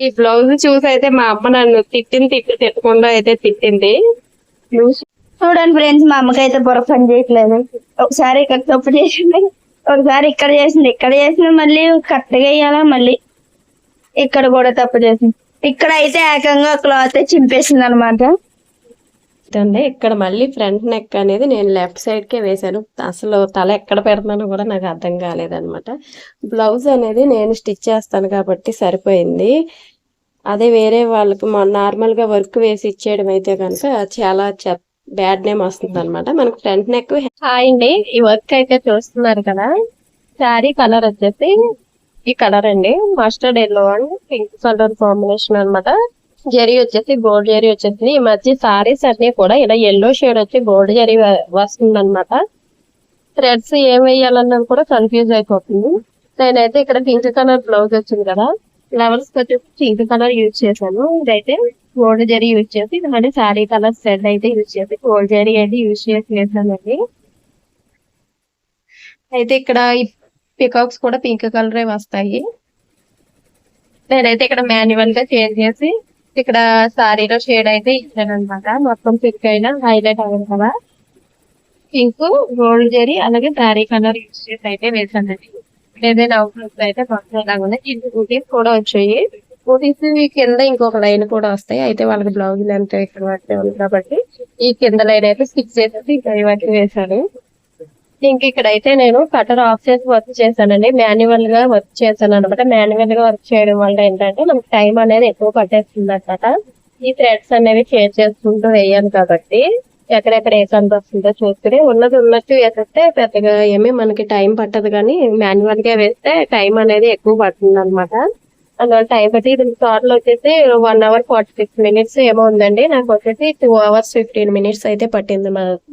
ఈ బ్లౌజ్ చూసి అయితే మా అమ్మ నన్ను తిట్టింది తిట్టి తిట్టకుండా అయితే తిట్టింది. చూడండి ఫ్రెండ్స్ మా అమ్మకి అయితే బుర్ర పని చేయట్లేదు. ఒకసారి ఇక్కడ తప్పు చేసింది ఒకసారి ఇక్కడ చేసింది ఇక్కడ చేసింది మళ్ళీ కరెక్ట్గా వేయాలా మళ్ళీ ఇక్కడ కూడా తప్పు చేసింది. ఇక్కడ అయితే ఏకంగా క్లాత్ చింపేసింది అనమాట అండి ఇక్కడ మళ్ళీ ఫ్రంట్ నెక్ అనేది నేను లెఫ్ట్ సైడ్ కే వేశాను. అసలు తల ఎక్కడ పెడతానో కూడా నాకు అర్థం కాలేదనమాట బ్లౌజ్ అనేది నేను స్టిచ్ చేస్తాను కాబట్టి సరిపోయింది. అదే వేరే వాళ్ళకి నార్మల్గా వర్క్ వేసి ఇచ్చేయడం అయితే కనుక చాలా బ్యాడ్ నేమ్ వస్తుంది అనమాట మనకు ఫ్రంట్ నెక్ హాయ్ అండి. ఈ వర్క్ అయితే చూస్తున్నారు కదా. శారీ కలర్ వచ్చేసి ఈ కలర్ అండి. Mustard yellow and pink colour combination అన్నమాట. జరీ వచ్చేసి గోల్డ్ జరీ వచ్చేసి ఈ మధ్య సారీస్ అన్ని కూడా ఇలా ఎల్లో షేడ్ వచ్చి గోల్డ్ జరీ వస్తుంది అనమాట థ్రెడ్స్ ఏం వేయాలన్నది కూడా కన్ఫ్యూజ్ అయిపోతుంది. నేనైతే ఇక్కడ పింక్ కలర్ బ్లౌజ్ వచ్చింది కదా లెవెల్స్ వచ్చేసి పింక్ కలర్ యూజ్ చేశాను. ఇదైతే గోల్డ్ జరీ యూజ్ చేసి మళ్ళీ శారీ కలర్ సెడ్ అయితే యూజ్ చేసి గోల్డ్ జరీ అయితే యూజ్ చేసి వేసానండి అయితే ఇక్కడ పికాక్స్ కూడా పింక్ కలరే వస్తాయి. నేనైతే ఇక్కడ మాన్యువల్గా చేంజ్ చేసి ఇక్కడ సారీలో షేడ్ అయితే ఇచ్చాను అనమాట మొత్తం పిక్ అయినా హైలైట్ అవ్వదు కదా. పింక్ గోల్డ్ జరీ అలాగే సారీ కలర్ యూస్ చేసి అయితే వేసానండి ఏదైనా అవుట్లుక్ అయితే బాగుంది ఇలాగ ఉన్నాయి. బూటీస్ కూడా వచ్చాయి. బూటీస్ కింద ఇంకొక లైన్ కూడా వస్తాయి. అయితే వాళ్ళకి బ్లౌజ్ లెంత్ ఇక్కడ ఉంది కాబట్టి ఈ కింద లైన్ అయితే స్టిచ్ చేసేసి ఇక్కడ ఇవన్నీ వేశాను. ఇంక ఇక్కడ అయితే నేను కటర్ ఆఫ్ చేసి వర్క్ చేశానండి. మాన్యువల్గా వర్క్ చేశాను అనమాట మాన్యువల్గా వర్క్ చేయడం వల్ల ఏంటంటే మనకి టైం అనేది ఎక్కువ పట్టేస్తుంది అనమాట ఈ థ్రెడ్స్ అనేవి చేంజ్ చేసుకుంటూ వేయాలి కాబట్టి ఎక్కడెక్కడ ఏ సంత వస్తుందో చూసుకుని ఉన్నది ఉన్నట్టు వేసేస్తే పెద్దగా ఏమీ మనకి టైం పట్టదు కానీ మాన్యువల్గా వేస్తే టైం అనేది ఎక్కువ పడుతుంది అనమాట అందువల్ల టైం బట్టి ఇది టోటల్ వచ్చేసి one hour forty six minutes ఏమో ఉందండి. నాకు వచ్చేసి టూ అవర్స్ ఫిఫ్టీన్ మినిట్స్ అయితే పట్టింది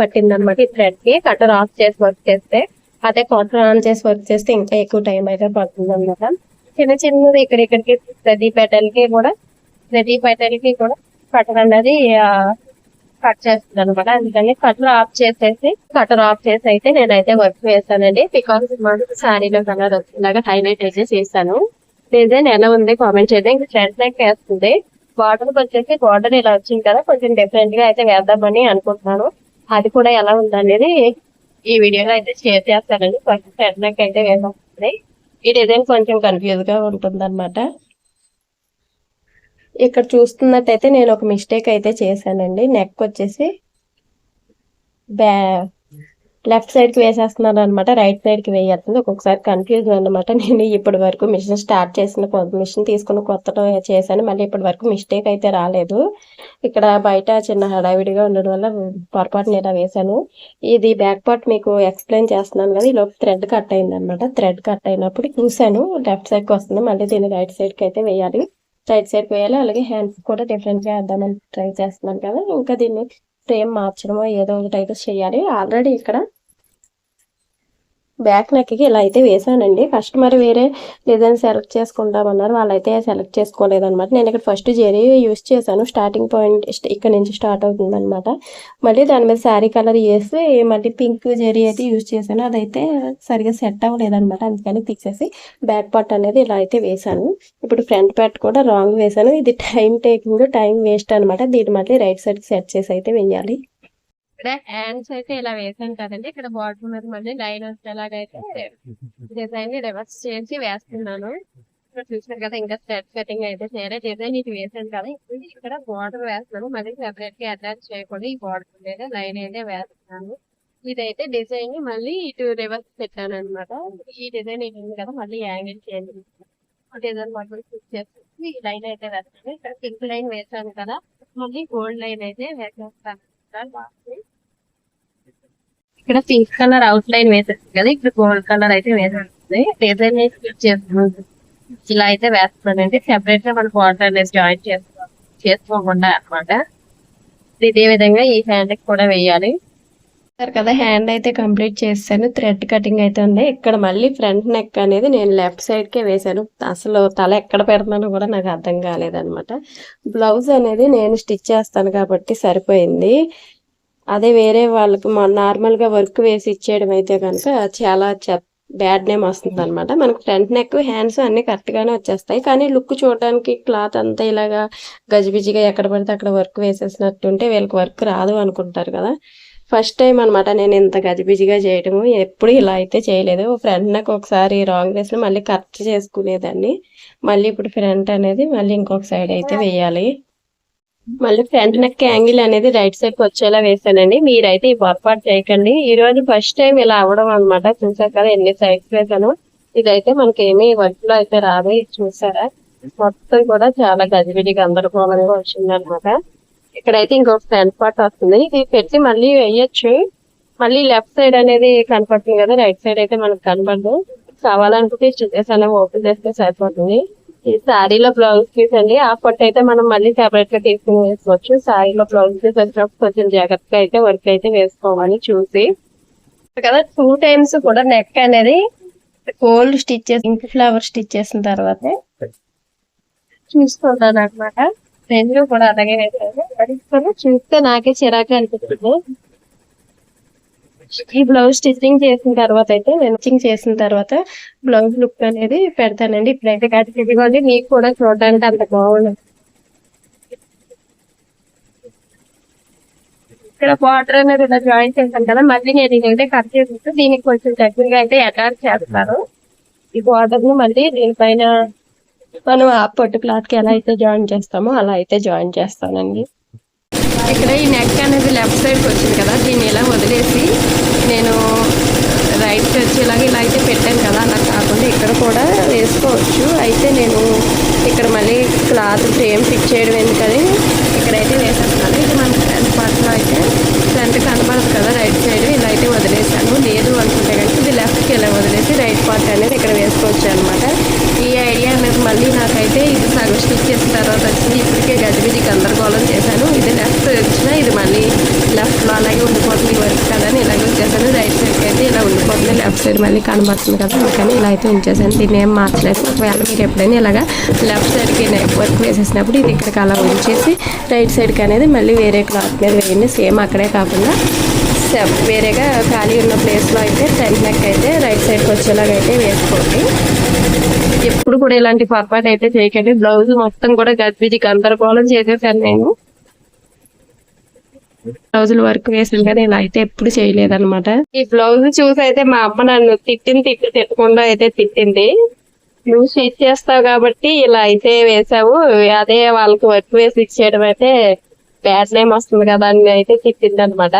పట్టింది అనమాట ఈ థ్రెడ్కి. కటర్ ఆఫ్ చేసి వర్క్ చేస్తే అదే కటర్ ఆన్ చేసి వర్క్ చేస్తే ఇంకా ఎక్కువ టైం అయితే పడుతుంది అనమాట చిన్న చిన్నది ఇక్కడ ఇక్కడికి ప్రతి పెటల్కి కూడా ప్రతి పెటల్కి కూడా కటర్ అనేది కట్ చేస్తుంది అనమాట అందుకని కటర్ ఆఫ్ చేసేసి కటర్ ఆఫ్ చేసి అయితే నేనైతే వర్క్ వేస్తానండి బికాస్ శారీలో కలర్ వచ్చేలాగా హైలైట్ అయితే చేశాను. డిజైన్ ఎలా ఉంది కామెంట్ చేయండి. ఇంకా ఫ్రంట్ నెక్ వేస్తుంది. బార్డర్ వచ్చేసి బార్డర్ ఇలా వచ్చింది కదా కొంచెం డిఫరెంట్గా అయితే వేద్దామని అనుకుంటున్నాను. అది కూడా ఎలా ఉంది అనేది ఈ వీడియోలో అయితే షేర్ చేస్తానండి. కొంచెం ఫ్రంట్ నెక్ అయితే వేసేస్తుంది. ఈ డిజైన్ కొంచెం కన్ఫ్యూజ్గా ఉంటుంది అనమాట ఇక్కడ చూస్తున్నట్టయితే నేను ఒక మిస్టేక్ అయితే చేశానండి. నెక్ వచ్చేసి బ్యా లెఫ్ట్ సైడ్కి వేసేస్తున్నాను అనమాట రైట్ సైడ్కి వేయాల్సింది ఒక్కొక్కసారి కన్ఫ్యూజ్ అనమాట నేను ఇప్పటి వరకు మిషన్ స్టార్ట్ చేసిన మిషన్ తీసుకున్న కొత్త చేశాను. మళ్ళీ ఇప్పటి వరకు మిస్టేక్ అయితే రాలేదు. ఇక్కడ బయట చిన్న హడావిడిగా ఉండడం వల్ల పొరపాటున ఇలా వేశాను. ఇది బ్యాక్ పార్ట్ మీకు ఎక్స్ప్లెయిన్ చేస్తున్నాను కదా ఈ లోపు థ్రెడ్ కట్ అయింది అనమాట థ్రెడ్ కట్ అయినప్పుడు చూశాను లెఫ్ట్ సైడ్కి వస్తుంది. మళ్ళీ దీన్ని రైట్ సైడ్కి అయితే వేయాలి. రైట్ సైడ్ వేయాలి. అలాగే హ్యాండ్స్ కూడా డిఫరెంట్గా వేద్దామని ట్రై చేస్తున్నాను కదా. ఇంకా దీన్ని ఫ్రేమ్ మార్చడమో ఏదో ఒకటి అయితే చేయాలి. ఆల్రెడీ ఇక్కడ బ్యాక్ నెక్కి ఇలా అయితే వేసానండి కస్టమర్ వేరే డిజైన్ సెలెక్ట్ చేసుకుంటామన్నారు వాళ్ళైతే సెలెక్ట్ చేసుకోలేదన్నమాట. నేను ఇక్కడ ఫస్ట్ జెరీ యూస్ చేశాను. స్టార్టింగ్ పాయింట్ ఇక్కడ నుంచి స్టార్ట్ అవుతుందనమాట మళ్ళీ దాని మీద శారీ కలర్ వేసి మళ్ళీ పింక్ జెరీ అయితే యూస్ చేశాను. అదైతే సరిగా సెట్ అవ్వలేదనమాట అందుకని తీసేసి బ్యాక్ పార్ట్ అనేది ఇలా అయితే వేసాను ఇప్పుడు ఫ్రంట్ పార్ట్ కూడా రాంగ్ వేసాను ఇది టైం టేకింగ్ టైం వేస్ట్ అనమాట దీన్ని మళ్ళీ రైట్ సైడ్ సెట్ చేసి అయితే వేయాలి. ఇక్కడ హ్యాండ్స్ అయితే ఇలా వేసాను కదండి. ఇక్కడ బార్డర్ మీద మళ్ళీ లైన్ వచ్చేలాగైతే డిజైన్ రివర్స్ చేసి వేస్తున్నాను. ఇక్కడ చూసారు కదా ఇంకా స్టెప్ కటింగ్ అయితే చేయాలి. డిజైన్ ఇటు వేసాను కదా ఇప్పుడు ఇక్కడ బార్డర్ వేస్తున్నాను. మళ్ళీ సెపరేట్గా అటాచ్ చేయకూడదు ఈ బార్డర్ మీద లైన్ అయితే వేస్తున్నాను. ఇదైతే డిజైన్ని మళ్ళీ ఇటు రివర్స్ పెట్టాను అనమాట ఈ డిజైన్ ఇది ఉంది కదా మళ్ళీ యాంగిల్ చేయండి డిజైన్ మొత్తం స్టిచ్ చేసి ఈ లైన్ అయితే వేస్తాను ఇక్కడ పింక్ లైన్ వేసాను కదా మళ్ళీ గోల్డ్ లైన్ అయితే వేసేస్తాను. ఇక్కడ పింక్ కలర్ అవుట్ లైన్ వేసేస్తుంది కదా ఇక్కడ గోల్డ్ కలర్ అయితే వేసేస్తుంది డిజైన్ ఇలా అయితే వేస్తున్నానండి సెపరేట్గా మన బార్డర్ అనేది జాయిన్ చేసుకో చేసుకోకుండా అన్నమాట ఇదే విధంగా ఈ హ్యాండ్ కూడా వేయాలి సరే కదా హ్యాండ్ అయితే కంప్లీట్ చేశాను థ్రెడ్ కటింగ్ అయితే ఉంది. ఇక్కడ మళ్ళీ ఫ్రంట్ నెక్ అనేది నేను లెఫ్ట్ సైడ్కే వేశాను. అసలు తల ఎక్కడ పెడతానో కూడా నాకు అర్థం కాలేదనమాట బ్లౌజ్ అనేది నేను స్టిచ్ చేస్తాను కాబట్టి సరిపోయింది. అదే వేరే వాళ్ళకి నార్మల్గా వర్క్ వేసి ఇచ్చేయడం అయితే కనుక చాలా బ్యాడ్ నేమ్ వస్తుంది అనమాట మనకు ఫ్రంట్ నెక్ హ్యాండ్స్ అన్ని కరెక్ట్గానే వచ్చేస్తాయి. కానీ లుక్ చూడడానికి క్లాత్ అంతా ఇలాగా గజిబిజిగా ఎక్కడ పడితే అక్కడ వర్క్ వేసేసినట్టుంటే వీళ్ళకి వర్క్ రాదు అనుకుంటారు కదా. ఫస్ట్ టైం అన్నమాట నేను ఇంత గజిబిజిగా చేయడము ఎప్పుడు ఇలా అయితే చేయలేదు. ఫ్రంట్ నాకు ఒకసారి రాంగ్ వేసిన మళ్ళీ కరెక్ట్ చేసుకునేదాన్ని. మళ్ళీ ఇప్పుడు ఫ్రంట్ అనేది మళ్ళీ ఇంకొక సైడ్ అయితే వేయాలి. మళ్ళీ ఫ్రంట్ నెక్ యాంగిల్ అనేది రైట్ సైడ్ వచ్చేలా వేసానండి మీరైతే ఈ పొరపాటు చేయకండి. ఈ రోజు ఫస్ట్ టైం ఇలా అవ్వడం అనమాట చూసారు కదా ఎన్ని సైడ్స్ వేసాను. ఇదైతే మనకి ఏమి వర్క్లో అయితే రాదు. ఇది చూసారా? మొత్తం కూడా చాలా గజిబిజిగా గందరగోళంగా వచ్చింది అనమాట ఇక్కడైతే ఇంకొక ఫ్రంట్ పార్ట్ వస్తుంది. ఇది పెట్టి మళ్ళీ వేయొచ్చు. మళ్ళీ లెఫ్ట్ సైడ్ అనేది కనపడుతుంది కదా రైట్ సైడ్ అయితే మనకు కనపడదు. కావాలనుకుంటే స్టిచెస్ అనేవి ఓపెన్ చేస్తే సరిపోతుంది. ఈ శారీలో బ్లౌజ్ పీస్ అండి. ఆ పొట్టు అయితే మనం మళ్ళీ సెపరేట్గా తీసుకుని వేసుకోవచ్చు. శారీలో బ్లౌజ్ పీస్ వచ్చినప్పుడు కొంచెం జాగ్రత్తగా అయితే వర్క్ అయితే వేసుకోవాలి చూసి. కదా టూ టైమ్స్ కూడా నెక్ అనేది గోల్డ్ స్టిచెస్ ఇంక్ ఫ్లవర్ స్టిచ్ చేసిన తర్వాత చూసుకుంటాను అనమాట రెండు కూడా అలాగే వేసాను కూడా చూస్తే నాకే చిరాకు అనిపిస్తుంది. ఈ బ్లౌజ్ స్టిచ్చింగ్ చేసిన తర్వాత అయితే వెంచింగ్ చేసిన తర్వాత బ్లౌజ్ లుక్ అనేది పెడతానండి. ఇప్పుడైతే కట్టి ఇదిగోండి మీకు కూడా చూడడానికి అంత బాగుంది. ఇక్కడ బార్డర్ అనేది ఇలా జాయిన్ చేశాను కదా మళ్ళీ నేను ఇదైతే కట్ చేసి దీనికి కొంచెం దగ్గరగా అయితే అటాచ్ చేస్తాను. ఈ బార్డర్ను మళ్ళీ దీనిపైన మనం ఆ పొట్టు క్లాత్కి ఎలా అయితే జాయిన్ చేస్తామో అలా అయితే జాయిన్ చేస్తానండి. ఇక్కడ ఈ నెక్ అనేది లెఫ్ట్ సైడ్ వచ్చింది కదా దీన్ని ఇలా వదిలేసి నేను రైట్ వచ్చేలాగా ఇలా అయితే పెట్టాను కదా అలా కాకుండా ఇక్కడ కూడా వేసుకోవచ్చు. అయితే నేను ఇక్కడ మళ్ళీ క్లాత్ ఫ్రేమ్ ఫిట్ చేయడం ఎందుకని ఇక్కడైతే వేసేస్తున్నాను. ఇది మన ఫ్రంట్ పార్ట్లో అయితే ఫ్రంట్ కనబడదు కదా రైట్ సైడ్ ఇలా అయితే వదిలేసాను. లేదు అనుకుంటే ఇలా వదిలేసి రైట్ పార్ట్ అనేది ఇక్కడ వేసుకోవచ్చు అనమాట ఈ ఐడియా అనేది మళ్ళీ నాకైతే ఇది సగం స్టిచ్ చేసిన తర్వాత వచ్చింది. ఇప్పటికే గజిబిజి గందరగోళం చేశాను. ఇది లెఫ్ట్ వచ్చినా ఇది మళ్ళీ లెఫ్ట్లో అలాగే ఉండిపోతుంది. వర్క్ కదా అని ఇలాగే ఉంచేసాను రైట్ సైడ్కి అయితే ఇలా ఉండిపోతుంది. లెఫ్ట్ సైడ్ మళ్ళీ కనబడుతుంది కదా. అందుకని ఇలా అయితే ఉంచేసాను దీన్ని ఏం మార్చలేదు. ఒకవేళ మీకు ఎప్పుడైనా ఇలాగా లెఫ్ట్ సైడ్కి వర్క్ వేసేసినప్పుడు ఇది ఇక్కడికి అలా ఉంచేసి రైట్ సైడ్కి అనేది మళ్ళీ వేరే క్లాత్ మీద వేయండి. సేమ్ అక్కడే కాకుండా చెప్ వేరేగా ఖాళీ ఉన్న ప్లేస్లో అయితే ఫ్రంట్ నెక్ అయితే రైట్ సైడ్కి వచ్చేలాగా అయితే వేసుకోండి. ఎప్పుడు కూడా ఇలాంటి పొరపాటు అయితే చేయకండి. బ్లౌజ్ మొత్తం కూడా గజిబిజి గందరగోళం చేసేసాను నేను. బ్లౌజులు వర్క్ వేసాను కానీ ఇలా అయితే ఎప్పుడు చేయలేదన్నమాట. ఈ బ్లౌజ్ చూసి అయితే మా అమ్మ నన్ను తిట్టింది తిట్టి తిట్టకుండా అయితే తిట్టింది. నువ్వు స్టిచ్ చేస్తావు కాబట్టి ఇలా అయితే వేసావు. అదే వాళ్ళకి వర్క్ వేసి ఇచ్చేయడం అయితే బ్యాడ్ నేమ్ వస్తుంది కదా అని అయితే తిట్టింది అనమాట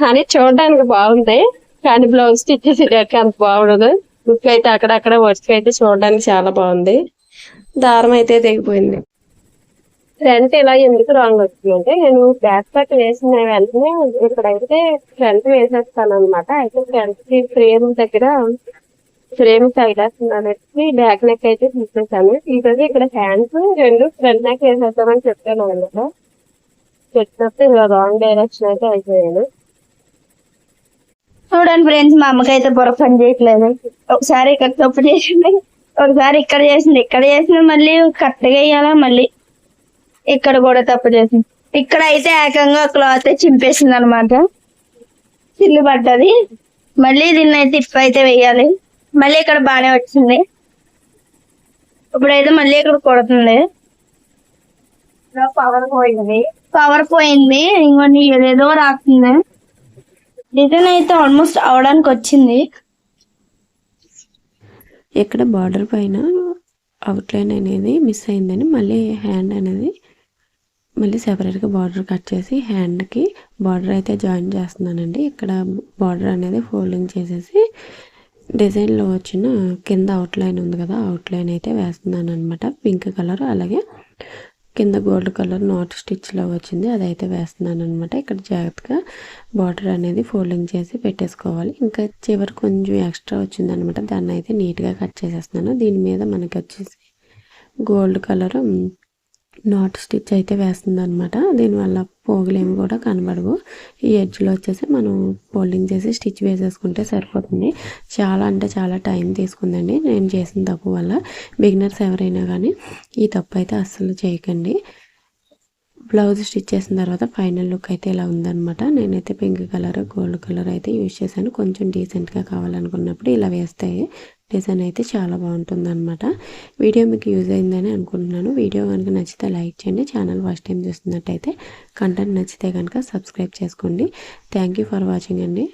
కానీ చూడడానికి బాగుంది. కానీ బ్లౌజ్ స్టిచ్ చేసేటట్టు అంత బాగుండదు. లుక్ అయితే అక్కడక్కడ వర్క్ అయితే చూడడానికి చాలా బాగుంది. దారం అయితే తెగిపోయింది. ఫ్రంట్ ఇలా ఎందుకు రాంగ్ వచ్చిందంటే నేను బ్యాక్ పార్ట్ వేసిన వెంటనే ఇక్కడైతే ఫ్రంట్ వేసేస్తాను అనమాట అయితే ఫ్రంట్కి ఫ్రేమ్ దగ్గర ఫ్రేమ్ తగిలేస్తున్నాను బ్యాక్ నెక్ అయితే తీసేసాను. తీసేసి ఇక్కడ హ్యాండ్స్ రెండు ఫ్రంట్ నెక్ వేసేస్తామని చెప్పాను అనమాట చెప్పినప్పుడు ఇలా రాంగ్ డైరెక్షన్ అయితే అయిపోయాను. చూడండి ఫ్రెండ్స్ మా అమ్మకైతే బుర్ర పని చేయట్లేదు. ఒకసారి ఇక్కడ తప్పు చేసింది ఒకసారి ఇక్కడ చేసింది ఇక్కడ చేసిన మళ్ళీ కరెక్ట్గా వేయాలా మళ్ళీ ఇక్కడ కూడా తప్పు చేసింది. ఇక్కడ అయితే ఏకంగా క్లాత్ చింపేసింది అనమాట చిల్లు పడ్డది. మళ్ళీ దీన్ని అయితే ఇప్పు అయితే వేయాలి. మళ్ళీ ఇక్కడ బాగానే వచ్చింది. ఇప్పుడైతే మళ్ళీ ఇక్కడ కొడుతుంది. పవర్ పోయింది. పవర్ పోయింది. ఇంకొన్ని ఏదేదో రాస్తుంది డిజైన్ అయితే ఆల్మోస్ట్ అవడానికి వచ్చింది. ఇక్కడ బార్డర్ పైన అవుట్లైన్ అనేది మిస్ అయిందని మళ్ళీ హ్యాండ్ అనేది మళ్ళీ సెపరేట్గా బార్డర్ కట్ చేసి హ్యాండ్కి బార్డర్ అయితే జాయిన్ చేస్తున్నానండి. ఇక్కడ బార్డర్ అనేది ఫోల్డింగ్ చేసేసి డిజైన్లో వచ్చిన కింద అవుట్లైన్ ఉంది కదా అవుట్లైన్ అయితే వేస్తున్నాను అనమాట పింక్ కలర్ అలాగే కింద గోల్డ్ కలర్ నాట్ స్టిచ్లో వచ్చింది. అదైతే వేస్తున్నాను అనమాట ఇక్కడ జాగ్రత్తగా బార్డర్ అనేది ఫోల్డింగ్ చేసి పెట్టేసుకోవాలి. ఇంకా చివరి కొంచెం ఎక్స్ట్రా వచ్చింది అనమాట దాన్ని అయితే నీట్గా కట్ చేసేస్తున్నాను. దీని మీద మనకి వచ్చేసి గోల్డ్ కలర్ నాట్ స్టిచ్ అయితే వేస్తుంది అనమాట దీనివల్ల పోగులేమి కూడా కనబడవు. ఈ ఎడ్జ్లో వచ్చేసి మనం ఫోల్డింగ్ చేసి స్టిచ్ వేసేసుకుంటే సరిపోతుంది. చాలా అంటే చాలా టైం తీసుకుందండి నేను చేసిన తప్పు వల్ల. బిగినర్స్ ఎవరైనా కానీ ఈ తప్పు అయితే అస్సలు చేయకండి. బ్లౌజ్ స్టిచ్ చేసిన తర్వాత ఫైనల్ లుక్ అయితే ఇలా ఉందనమాట నేనైతే పింక్ కలర్ గోల్డ్ కలర్ అయితే యూజ్ చేశాను. కొంచెం డీసెంట్గా కావాలనుకున్నప్పుడు ఇలా వేస్తాయి. డిజైన్ అయితే చాలా బాగుంటుందన్నమాట. వీడియో మీకు యూజ్ అయిందని అనుకుంటున్నాను. వీడియో కనుక నచ్చితే లైక్ చేయండి. ఛానల్ ఫస్ట్ టైం చూస్తున్నట్టయితే కంటెంట్ నచ్చితే కనుక సబ్స్క్రైబ్ చేసుకోండి. థ్యాంక్ యూ ఫర్ వాచింగ్ అండి.